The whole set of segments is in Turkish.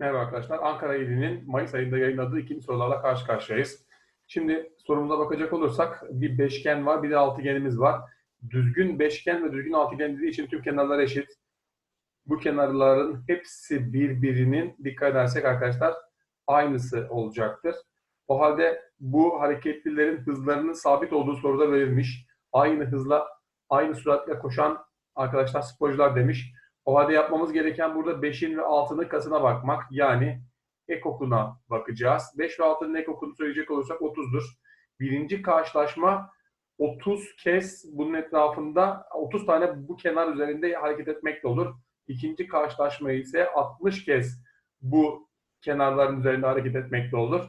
Merhaba arkadaşlar. Ankara İl'i'nin Mayıs ayında yayınladığı ikinci sorularla karşı karşıyayız. Şimdi sorumuza bakacak olursak bir beşgen var, bir de altıgenimiz var. Düzgün beşgen ve düzgün altıgen dediği için tüm kenarlar eşit. Bu kenarların hepsi birbirinin dikkat edersek arkadaşlar aynısı olacaktır. O halde bu hareketlilerin hızlarının sabit olduğu soruda verilmiş. Aynı hızla, aynı süratle koşan arkadaşlar sporcular demiş. O halde yapmamız gereken burada 5'in ve 6'nın katına bakmak. Yani ekokuna bakacağız. 5 ve 6'nın ekokunu söyleyecek olursak 30'dur. Birinci karşılaşma 30 kez bunun etrafında 30 tane bu kenar üzerinde hareket etmekle olur. İkinci karşılaşma ise 60 kez bu kenarların üzerinde hareket etmekle olur.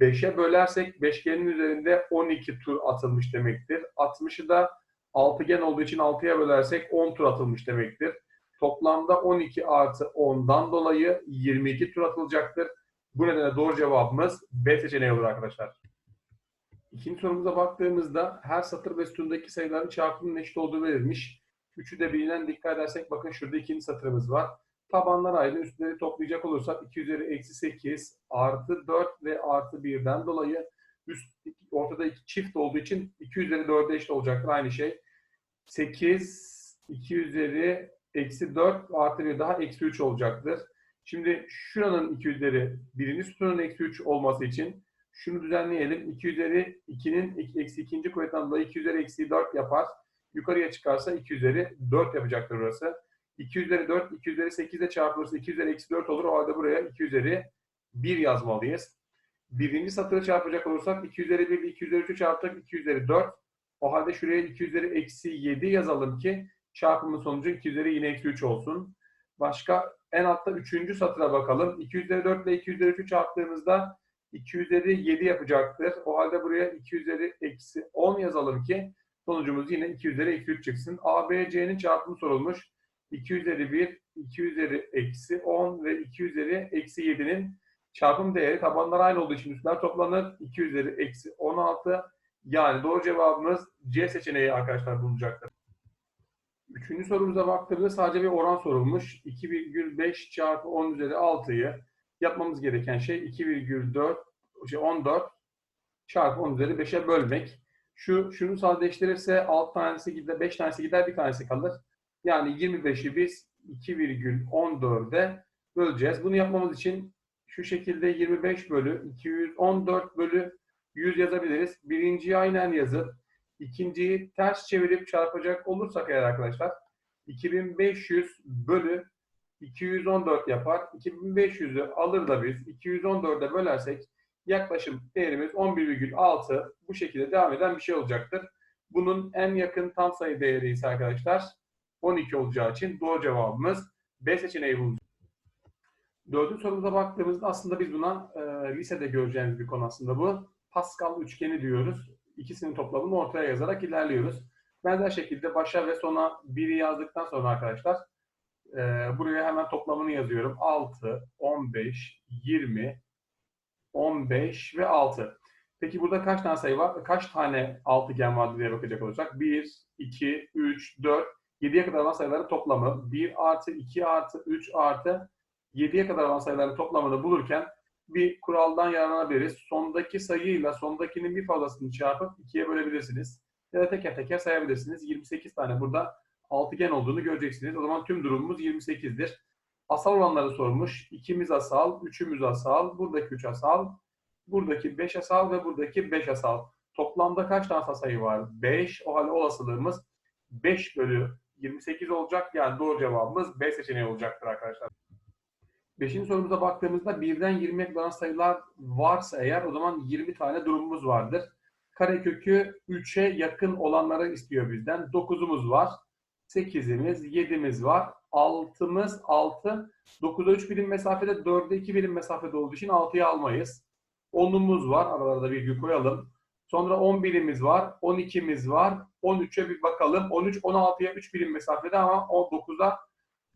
5'e bölersek beşgenin üzerinde 12 tur atılmış demektir. 60'ı da altıgen olduğu için 6'ya bölersek 10 tur atılmış demektir. Toplamda 12 artı 10'dan dolayı 22 tur atılacaktır. Bu nedenle doğru cevabımız B seçeneği olur arkadaşlar. İkinci sorumuza baktığımızda her satır ve sütundaki sayıların çarpımının eşit olduğu verilmiş. Üçü de bilinen dikkat edersek bakın şurada ikinci satırımız var. Tabanlar aynı. Üstleri toplayacak olursak 2 üzeri eksi 8 artı 4 ve artı 1'den dolayı üst ortada iki çift olduğu için 2 üzeri 4'e eşit olacaktır. Aynı şey. 8 2 üzeri eksi 4 artı 1 daha eksi 3 olacaktır. Şimdi şuranın 2 üzeri birinci sütunun eksi 3 olması için şunu düzenleyelim. 2 üzeri 2'nin eksi ikinci kuvvetten dolayı 2 üzeri eksi 4 yapar. Yukarıya çıkarsa 2 üzeri 4 yapacaktır burası. 2 üzeri 4, 2 üzeri 8 ile çarpılırsa 2 üzeri eksi 4 olur. O halde buraya 2 üzeri 1 yazmalıyız. Birinci satırı çarpacak olursak 2 üzeri 1 ile 2 üzeri 3'ü çarptık 2 üzeri 4. O halde şuraya 2 üzeri eksi 7 yazalım ki çarpımın sonucu 2 üzeri yine eksi 3 olsun. Başka en altta 3. satıra bakalım. 2 üzeri 4 ile 2 üzeri 3'ü çarptığımızda 2 üzeri 7 yapacaktır. O halde buraya 2 üzeri eksi 10 yazalım ki sonucumuz yine 2 üzeri eksi 3 çıksın. A, B, C'nin çarpımı sorulmuş. 2 üzeri 1, 2 üzeri eksi 10 ve 2 üzeri eksi 7'nin çarpım değeri tabanlar aynı olduğu için üstler toplanır. 2 üzeri eksi 16 yani doğru cevabımız C seçeneği arkadaşlar bulunacaktır. Üçüncü sorumuza baktığımızda sadece bir oran sorulmuş. 2,5 çarpı 10 üzeri 6'yı yapmamız gereken şey 2,4 şey 14 çarpı 10 üzeri 5'e bölmek. Şu şunu sadeleştirirse 6 tanesi gider, 5 tanesi gider, bir tanesi kalır. Yani 25'i biz 2,14'e böleceğiz. Bunu yapmamız için şu şekilde 25 bölü 214 bölü 100 yazabiliriz. Birinciyi aynen yazıp ikinciyi ters çevirip çarpacak olursak eğer arkadaşlar 2500 bölü 214 yapar. 2500'ü alır da biz 214'e bölersek yaklaşım değerimiz 11,6 bu şekilde devam eden bir şey olacaktır. Bunun en yakın tam sayı değeri ise arkadaşlar 12 olacağı için doğru cevabımız B seçeneği bulunur. Dördüncü sorumuza baktığımızda aslında biz buna e, lisede göreceğimiz bir konu aslında bu. Pascal üçgeni diyoruz. İkisinin toplamını ortaya yazarak ilerliyoruz. Benzer şekilde başa ve sona 1'i yazdıktan sonra arkadaşlar e, buraya hemen toplamını yazıyorum. 6, 15, 20, 15 ve 6. Peki burada kaç tane sayı var? Kaç tane altıgen var diye bakacak olursak? 1, 2, 3, 4, 7'ye kadar olan sayıların toplamı. 1 artı 2 artı 3 artı 7'ye kadar olan sayıların toplamını bulurken bir kuraldan yararlanabiliriz. Sondaki sayıyla sondakinin bir fazlasını çarpıp 2'ye bölebilirsiniz. Ya da teker teker sayabilirsiniz. 28 tane burada altıgen olduğunu göreceksiniz. O zaman tüm durumumuz 28'dir. Asal olanları sormuş. 2'miz asal, 3'ümüz asal, buradaki 3 asal, buradaki 5 asal ve buradaki 5 asal. Toplamda kaç tane asal sayı var? 5. O halde olasılığımız 5 bölü 28 olacak. Yani doğru cevabımız B seçeneği olacaktır arkadaşlar. Beşinci sorumuza baktığımızda birden 20'ye kadar sayılar varsa eğer o zaman 20 tane durumumuz vardır. Karekökü 3'e yakın olanları istiyor bizden. 9'umuz var. 8'imiz, 7'miz var. 6'mız 6. 9'a 3 birim mesafede, 4'e 2 birim mesafede olduğu için 6'yı almayız. 10'umuz var. Aralarda virgül koyalım. Sonra 11'imiz var. 12'miz var. 13'e bir bakalım. 13, 16'ya 3 birim mesafede ama 9'a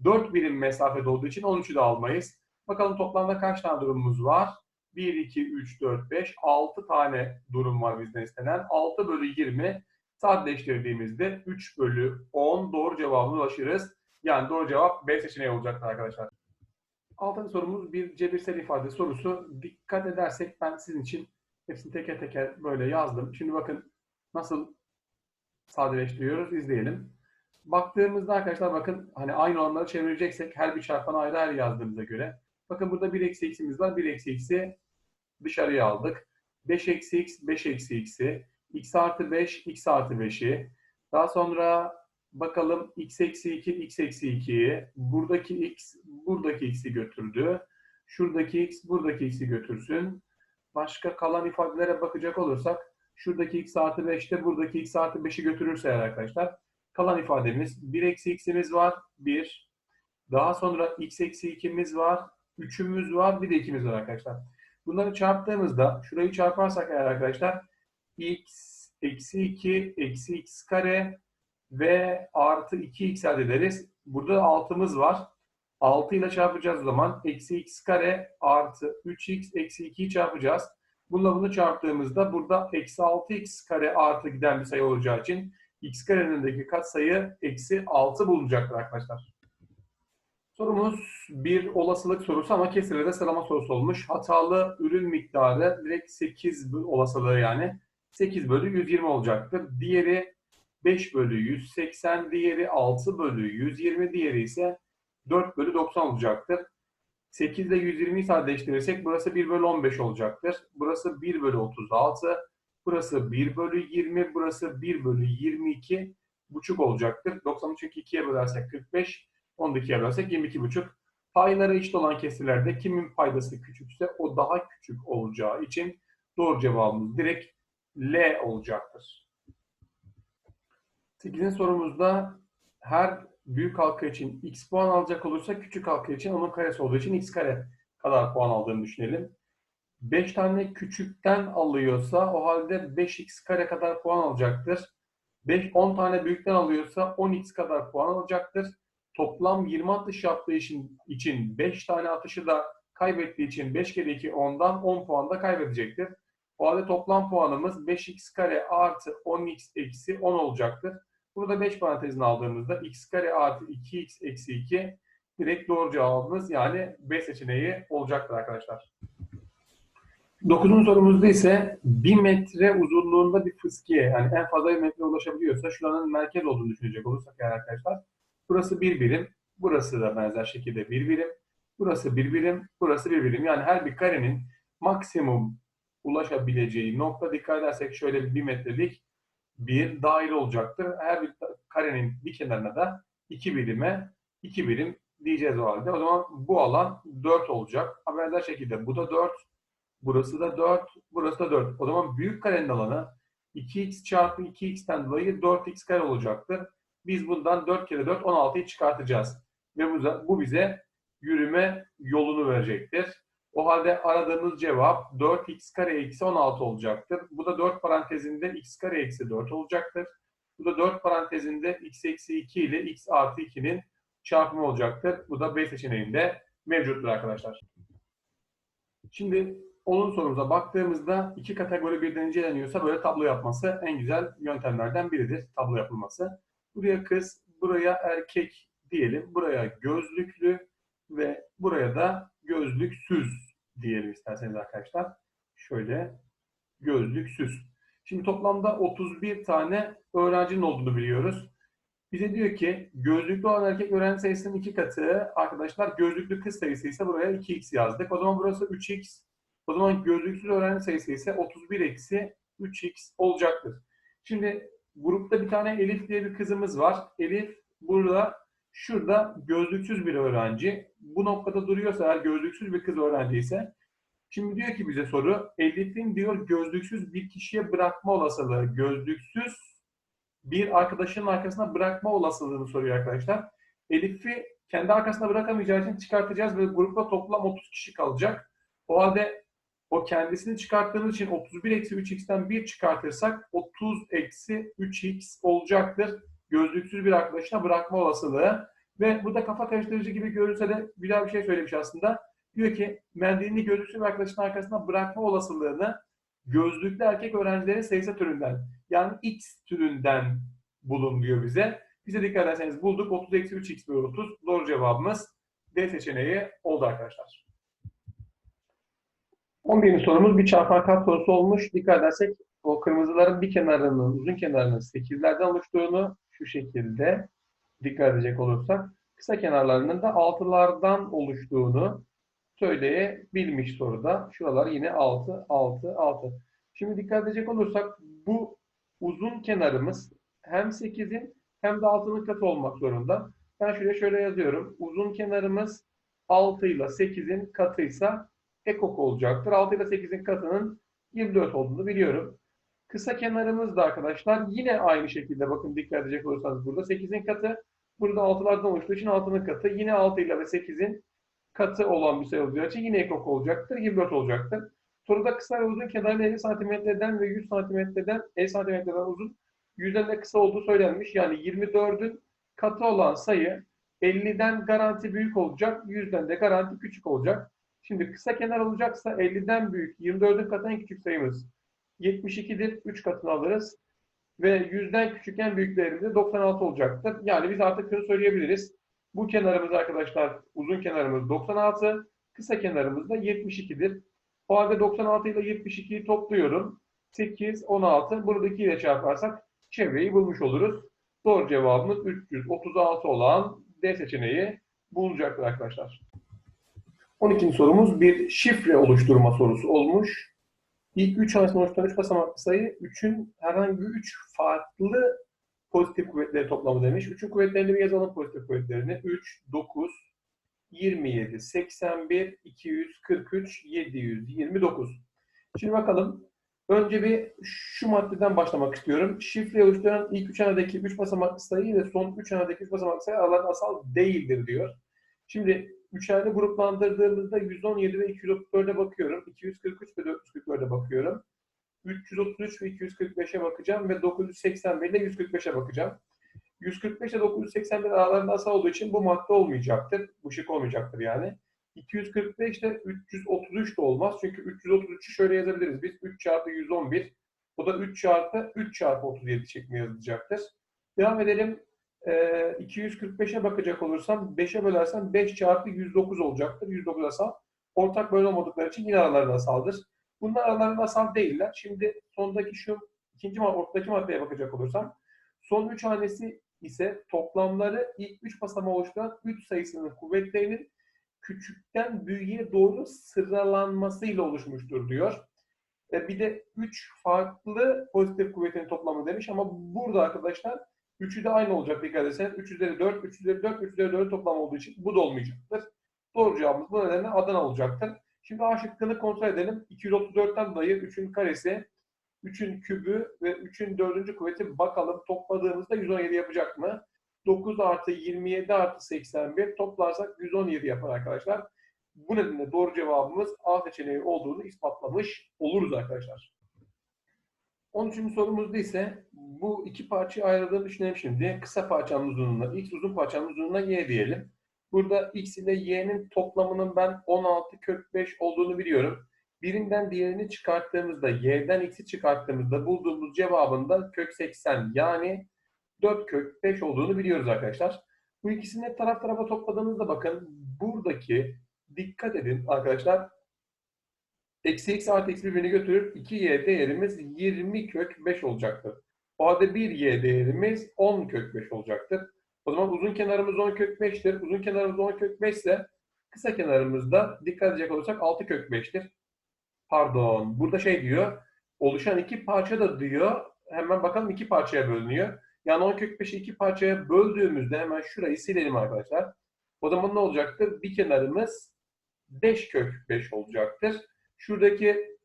4 birim mesafede olduğu için 13'ü de almayız. Bakalım toplamda kaç tane durumumuz var? 1, 2, 3, 4, 5, 6 tane durum var bizden istenen. 6 bölü 20 sadeleştirdiğimizde 3 bölü 10 doğru cevabına ulaşırız. Yani doğru cevap B seçeneği olacaktır arkadaşlar. Altıncı sorumuz bir cebirsel ifade sorusu. Dikkat edersek ben sizin için hepsini teker teker böyle yazdım. Şimdi bakın nasıl sadeleştiriyoruz izleyelim. Baktığımızda arkadaşlar bakın hani aynı olanları çevireceksek her bir çarpanı ayrı ayrı yazdığımıza göre. Bakın burada 1 eksi x'imiz var. 1 eksi x'i dışarıya aldık. 5 eksi x, 5 eksi x'i. x artı 5, x artı 5'i. Daha sonra bakalım x eksi 2, x eksi 2'yi. Buradaki x, buradaki x'i götürdü. Şuradaki x, buradaki x'i götürsün. Başka kalan ifadelere bakacak olursak şuradaki x artı 5 de buradaki x artı 5'i götürürse arkadaşlar kalan ifademiz 1 eksi x'imiz var. 1. Daha sonra x eksi 2'miz var. 3'ümüz var. Bir de 2'miz var arkadaşlar. Bunları çarptığımızda şurayı çarparsak eğer arkadaşlar x eksi 2 eksi x kare ve artı 2x elde ederiz. Burada da 6'mız var. 6 ile çarpacağız o zaman. Eksi x kare artı 3x eksi 2'yi çarpacağız. Bununla bunu çarptığımızda burada eksi 6x kare artı giden bir sayı olacağı için x karenin katsayı eksi 6 bulunacaktır arkadaşlar. Sorumuz bir olasılık sorusu ama kesirle sıralama sorusu olmuş. Hatalı ürün miktarı direkt 8 olasılığı yani 8 bölü 120 olacaktır. Diğeri 5 bölü 180, diğeri 6 bölü 120, diğeri ise 4 bölü 90 olacaktır. 8 ile 120'yi sadeleştirirsek burası 1 bölü 15 olacaktır. Burası 1 bölü 36, burası 1 bölü 20, burası 1 bölü 22 buçuk olacaktır. 90'ı çünkü 2'ye bölersek 45, 10'u 2'ye bölersek 22 buçuk. Payları eşit olan kesirlerde kimin paydası küçükse o daha küçük olacağı için doğru cevabımız direkt L olacaktır. 8. sorumuzda her büyük halka için x puan alacak olursa küçük halka için onun karesi olduğu için x kare kadar puan aldığını düşünelim. 5 tane küçükten alıyorsa o halde 5x kare kadar puan alacaktır. 5 10 tane büyükten alıyorsa 10x kadar puan alacaktır. Toplam 20 atış yaptığı için, için 5 tane atışı da kaybettiği için 5 kere 2 10'dan 10 puan da kaybedecektir. O halde toplam puanımız 5x kare artı 10x eksi 10 olacaktır. Burada 5 parantezini aldığımızda x kare artı 2x eksi 2 direkt doğru cevabımız yani B seçeneği olacaktır arkadaşlar. Dokuzuncu sorumuzda ise 1 metre uzunluğunda bir fıskiye yani en fazla 1 metre ulaşabiliyorsa şuranın merkez olduğunu düşünecek olursak yani arkadaşlar. Burası bir birim, burası da benzer şekilde bir birim, burası bir birim, burası bir birim. Yani her bir karenin maksimum ulaşabileceği nokta dikkat edersek şöyle bir metrelik bir daire olacaktır. Her bir karenin bir kenarına da iki birime iki birim diyeceğiz o halde. O zaman bu alan 4 olacak. Benzer şekilde bu da 4, burası da 4, burası da 4. O zaman büyük karenin alanı 2x çarpı 2x'ten dolayı 4x kare olacaktır. Biz bundan 4 kere 4, 16'yı çıkartacağız. Ve bu, bize yürüme yolunu verecektir. O halde aradığımız cevap 4x kare eksi 16 olacaktır. Bu da 4 parantezinde x kare eksi 4 olacaktır. Bu da 4 parantezinde x eksi 2 ile x artı 2'nin çarpımı olacaktır. Bu da B seçeneğinde mevcuttur arkadaşlar. Şimdi onun sorumuza baktığımızda iki kategori birden inceleniyorsa böyle tablo yapması en güzel yöntemlerden biridir. Tablo yapılması. Buraya kız, buraya erkek diyelim. Buraya gözlüklü ve buraya da gözlüksüz diyelim isterseniz arkadaşlar. Şöyle gözlüksüz. Şimdi toplamda 31 tane öğrencinin olduğunu biliyoruz. Bize diyor ki gözlüklü olan erkek öğrenci sayısının iki katı arkadaşlar gözlüklü kız sayısı ise buraya 2x yazdık. O zaman burası 3x. O zaman gözlüksüz öğrenci sayısı ise 31 eksi 3x olacaktır. Şimdi grupta bir tane Elif diye bir kızımız var. Elif burada şurada gözlüksüz bir öğrenci. Bu noktada duruyorsa eğer gözlüksüz bir kız öğrenci ise Şimdi diyor ki bize soru, Elif'in diyor gözlüksüz bir kişiye bırakma olasılığı, gözlüksüz bir arkadaşının arkasına bırakma olasılığını soruyor arkadaşlar. Elif'i kendi arkasına bırakamayacağı için çıkartacağız ve grupta toplam 30 kişi kalacak. O halde o kendisini çıkarttığımız için 31 eksi 3x'ten 1 çıkartırsak 30 eksi 3x olacaktır. Gözlüksüz bir arkadaşına bırakma olasılığı. Ve bu da kafa karıştırıcı gibi görünse de güzel bir şey söylemiş aslında. Diyor ki mendilini gözlüksüz bir arkadaşın arkasına bırakma olasılığını gözlüklü erkek öğrencilerin sayısı türünden yani x türünden bulun diyor bize. Bize dikkat ederseniz bulduk. 30 eksi 3x bölü 30. Doğru cevabımız D seçeneği oldu arkadaşlar. 11. sorumuz bir çarpan kat sorusu olmuş. Dikkat edersek o kırmızıların bir kenarının, uzun kenarının 8'lerden oluştuğunu şu şekilde dikkat edecek olursak kısa kenarlarının da 6'lardan oluştuğunu söyleyebilmiş soruda. Şuralar yine 6, 6, 6. Şimdi dikkat edecek olursak bu uzun kenarımız hem 8'in hem de 6'nın katı olmak zorunda. Ben şuraya şöyle yazıyorum. Uzun kenarımız 6 ile 8'in katıysa ekok olacaktır. 6 ile 8'in katının 24 olduğunu biliyorum. Kısa kenarımız da arkadaşlar yine aynı şekilde bakın dikkat edecek olursanız burada 8'in katı burada 6'lardan oluştuğu için 6'nın katı yine 6 ile ve 8'in katı olan bir sayı olacağı için yine ekok olacaktır. 24 olacaktır. Soruda kısa ve uzun kenarın 50 santimetreden ve 100 santimetreden 50 santimetreden uzun yüzden de kısa olduğu söylenmiş. Yani 24'ün katı olan sayı 50'den garanti büyük olacak, 100'den de garanti küçük olacak. Şimdi kısa kenar olacaksa 50'den büyük, 24'ün katı en küçük sayımız 72'dir. 3 katını alırız. Ve 100'den küçük en büyük değerimiz de 96 olacaktır. Yani biz artık şunu söyleyebiliriz. Bu kenarımız arkadaşlar uzun kenarımız 96, kısa kenarımız da 72'dir. O halde 96 ile 72'yi topluyorum. 8, 16. Buradaki ile çarparsak çevreyi bulmuş oluruz. Doğru cevabımız 336 olan D seçeneği bulunacaktır arkadaşlar. 12. sorumuz bir şifre oluşturma sorusu olmuş. İlk 3 hanesinden oluşturan 3 basamaklı sayı 3'ün herhangi 3 farklı pozitif kuvvetleri toplamı demiş. 3'ün kuvvetlerini bir yazalım pozitif kuvvetlerini. 3, 9, 27, 81, 243, 729. Şimdi bakalım. Önce bir şu maddeden başlamak istiyorum. Şifre oluşturan ilk 3 hanedeki 3 basamaklı sayı ve son 3 hanedeki 3 basamaklı sayı aralarında asal değildir diyor. Şimdi üçerli gruplandırdığımızda 117 ve 234'e bakıyorum. 243 ve 444'e bakıyorum. 333 ve 245'e bakacağım ve 981 ile 145'e bakacağım. 145 ile 981 aralarında asal olduğu için bu madde olmayacaktır. Bu şık olmayacaktır yani. 245 ile 333 de olmaz. Çünkü 333'ü şöyle yazabiliriz. Biz 3 çarpı 111. O da 3 çarpı 3 çarpı 37 şeklinde yazılacaktır. Devam edelim. Ee, 245'e bakacak olursam 5'e bölersem 5 çarpı 109 olacaktır. 109 asal. Ortak bölü olmadıkları için yine aralarında asaldır. Bunlar aralarında asal değiller. Şimdi sondaki şu ikinci ortadaki maddeye bakacak olursam son 3 hanesi ise toplamları ilk 3 basamağı oluşturan 3 sayısının kuvvetlerinin küçükten büyüğe doğru sıralanmasıyla oluşmuştur diyor. E bir de 3 farklı pozitif kuvvetin toplamı demiş ama burada arkadaşlar üçü de aynı olacak dikkat ederseniz. 3 üzeri 4, 3 üzeri 4, 3 üzeri 4 toplam olduğu için bu da olmayacaktır. Doğru cevabımız bu nedenle Adana olacaktır. Şimdi A şıkkını kontrol edelim. 234'ten dolayı 3'ün karesi, 3'ün kübü ve 3'ün dördüncü kuvveti bakalım topladığımızda 117 yapacak mı? 9 artı 27 artı 81 toplarsak 117 yapar arkadaşlar. Bu nedenle doğru cevabımız A seçeneği olduğunu ispatlamış oluruz arkadaşlar. 13. sorumuzda ise bu iki parçayı ayırdığını düşünelim şimdi. Kısa parçanın uzunluğuna, x uzun parçanın uzunluğuna y diyelim. Burada x ile y'nin toplamının ben 16 kök 5 olduğunu biliyorum. Birinden diğerini çıkarttığımızda, y'den x'i çıkarttığımızda bulduğumuz cevabında kök 80 yani 4 kök 5 olduğunu biliyoruz arkadaşlar. Bu ikisini taraf tarafa topladığımızda bakın buradaki dikkat edin arkadaşlar. Eksi x artı x birbirini götürür. 2y değerimiz 20 kök 5 olacaktır. O halde 1y değerimiz 10 kök 5 olacaktır. O zaman uzun kenarımız 10 kök 5'tir. Uzun kenarımız 10 kök 5 ise kısa kenarımızda dikkat edecek olursak 6 kök 5'tir. Pardon. Burada şey diyor. Oluşan iki parça da diyor. Hemen bakalım iki parçaya bölünüyor. Yani 10 kök 5'i iki parçaya böldüğümüzde hemen şurayı silelim arkadaşlar. O zaman ne olacaktır? Bir kenarımız 5 kök 5 olacaktır. Şuradaki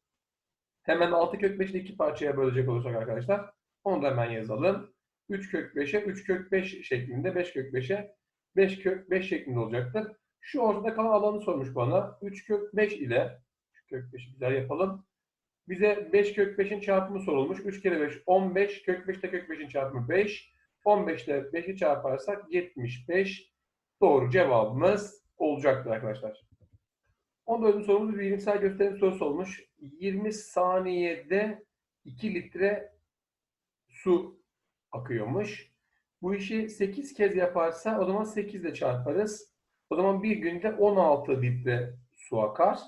hemen 6 kök 5'i iki parçaya bölecek olursak arkadaşlar. Onu da hemen yazalım. 3 kök 5'e 3 kök 5 şeklinde 5 kök 5'e 5 kök 5 şeklinde olacaktır. Şu ortada kalan alanı sormuş bana. 3 kök 5 ile şu kök 5'i güzel yapalım. Bize 5 kök 5'in çarpımı sorulmuş. 3 kere 5 15. Kök 5 ile kök 5'in çarpımı 5. 15 ile 5'i çarparsak 75. Doğru cevabımız olacaktır arkadaşlar. 14. sorumuz bir bilimsel gösterim sorusu olmuş. 20 saniyede 2 litre su akıyormuş. Bu işi 8 kez yaparsa o zaman 8 ile çarparız. O zaman bir günde 16 litre su akar.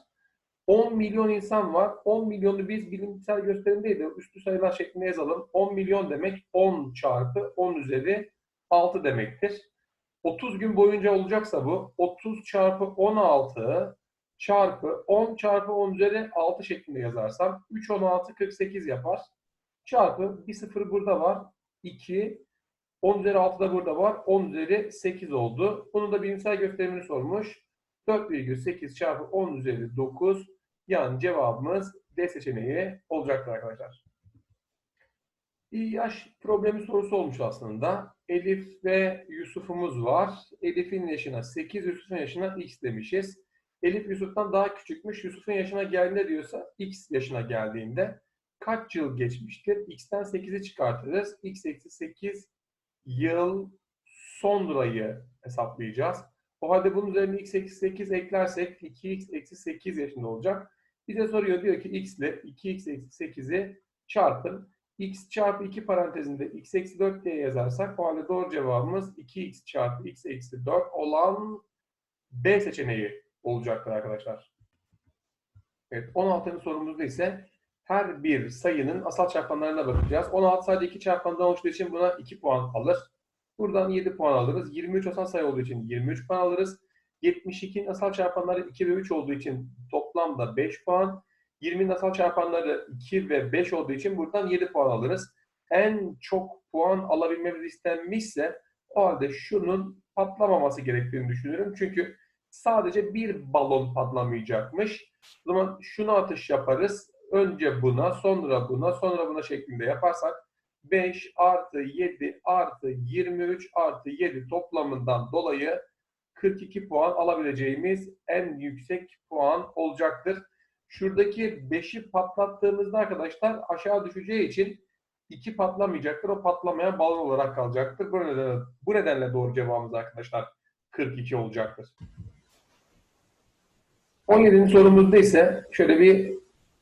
10 milyon insan var. 10 milyonu biz bilimsel gösterim değil de üstü sayılar şeklinde yazalım. 10 milyon demek 10 çarpı 10 üzeri 6 demektir. 30 gün boyunca olacaksa bu 30 çarpı 16 çarpı 10 çarpı 10 üzeri 6 şeklinde yazarsam 3 16 48 yapar. Çarpı bir sıfır burada var. 2 10 üzeri 6 da burada var. 10 üzeri 8 oldu. Bunun da bilimsel gösterimini sormuş. 4,8 çarpı 10 üzeri 9 yani cevabımız D seçeneği olacaktır arkadaşlar. Bir yaş problemi sorusu olmuş aslında. Elif ve Yusuf'umuz var. Elif'in yaşına 8, Yusuf'un yaşına x demişiz. Elif Yusuf'tan daha küçükmüş. Yusuf'un yaşına geldiğinde diyorsa x yaşına geldiğinde kaç yıl geçmiştir? x'ten 8'i çıkartırız. x eksi 8 yıl sonrayı hesaplayacağız. O halde bunun üzerine x eksi 8 eklersek 2x eksi 8 yaşında olacak. Bize soruyor diyor ki x ile 2x eksi 8'i çarpın. x çarpı 2 parantezinde x eksi 4 diye yazarsak o halde doğru cevabımız 2x çarpı x eksi 4 olan B seçeneği olacaktır arkadaşlar. Evet 16. sorumuzda ise her bir sayının asal çarpanlarına bakacağız. 16 sadece 2 çarpandan oluştuğu için buna 2 puan alır. Buradan 7 puan alırız. 23 asal sayı olduğu için 23 puan alırız. 72'nin asal çarpanları 2 ve 3 olduğu için toplamda 5 puan. 20'nin asal çarpanları 2 ve 5 olduğu için buradan 7 puan alırız. En çok puan alabilmemiz istenmişse o halde şunun patlamaması gerektiğini düşünüyorum. Çünkü sadece bir balon patlamayacakmış. O zaman şunu atış yaparız. Önce buna, sonra buna, sonra buna şeklinde yaparsak 5 artı 7 artı 23 artı 7 toplamından dolayı 42 puan alabileceğimiz en yüksek puan olacaktır. Şuradaki 5'i patlattığımızda arkadaşlar aşağı düşeceği için 2 patlamayacaktır. O patlamayan balon olarak kalacaktır. Bu nedenle, bu nedenle doğru cevabımız arkadaşlar 42 olacaktır. 17. sorumuzda ise şöyle bir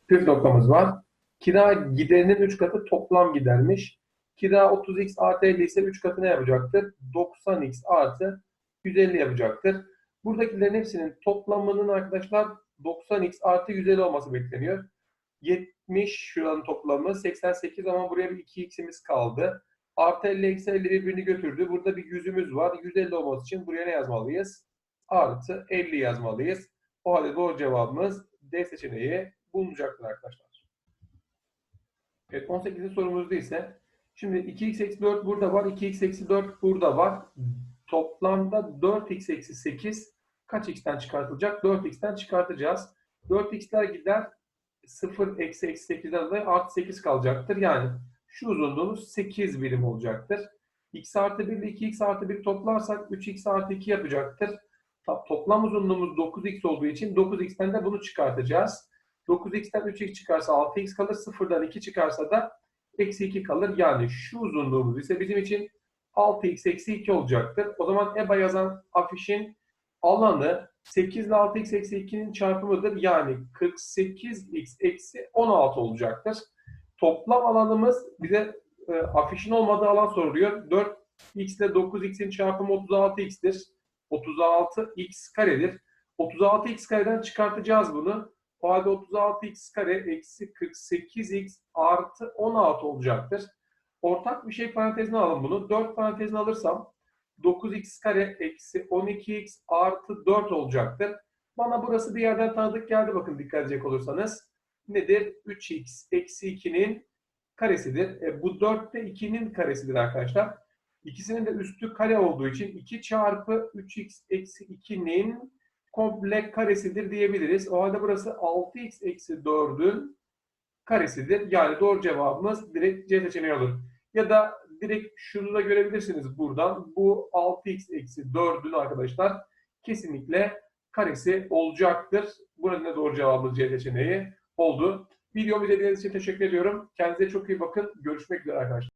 püf noktamız var. Kira giderinin 3 katı toplam gidermiş. Kira 30x artı 50 ise 3 katı ne yapacaktır? 90x artı 150 yapacaktır. Buradakilerin hepsinin toplamının arkadaşlar 90x artı 150 olması bekleniyor. 70 şuranın toplamı 88 ama buraya bir 2x'imiz kaldı. Artı 50 eksi 50 birbirini götürdü. Burada bir yüzümüz var. 150 olması için buraya ne yazmalıyız? Artı 50 yazmalıyız. O halde doğru cevabımız D seçeneği bulunacaktır arkadaşlar. Evet 18. sorumuzda ise şimdi 2x eksi 4 burada var. 2x eksi 4 burada var. Toplamda 4x eksi 8 kaç x'ten çıkartılacak? 4x'ten çıkartacağız. 4x'ler gider 0 eksi eksi 8'den dolayı artı 8 kalacaktır. Yani şu uzunluğumuz 8 birim olacaktır. x artı 1 ile 2x artı 1 toplarsak 3x artı 2 yapacaktır. Toplam uzunluğumuz 9x olduğu için 9x'ten de bunu çıkartacağız. 9x'ten 3x çıkarsa 6x kalır. 0'dan 2 çıkarsa da eksi 2 kalır. Yani şu uzunluğumuz ise bizim için 6x eksi 2 olacaktır. O zaman EBA yazan afişin alanı 8 ile 6x eksi 2'nin çarpımıdır. Yani 48x eksi 16 olacaktır. Toplam alanımız bize e, afişin olmadığı alan soruluyor. 4x ile 9x'in çarpımı 36x'tir. 36x karedir. 36x kareden çıkartacağız bunu. O halde 36x kare eksi 48x artı 16 olacaktır. Ortak bir şey parantezine alın bunu. 4 parantezine alırsam 9x kare eksi 12x artı 4 olacaktır. Bana burası bir yerden tanıdık geldi bakın dikkat edecek olursanız. Nedir? 3x eksi 2'nin karesidir. E, bu 4 de 2'nin karesidir arkadaşlar. İkisinin de üstü kare olduğu için 2 çarpı 3x eksi 2'nin komple karesidir diyebiliriz. O halde burası 6x eksi 4'ün karesidir. Yani doğru cevabımız direkt C seçeneği olur. Ya da direkt şunu da görebilirsiniz buradan. Bu 6x eksi 4'ün arkadaşlar kesinlikle karesi olacaktır. Bu nedenle doğru cevabımız C seçeneği oldu. Videomu izlediğiniz için teşekkür ediyorum. Kendinize çok iyi bakın. Görüşmek üzere arkadaşlar.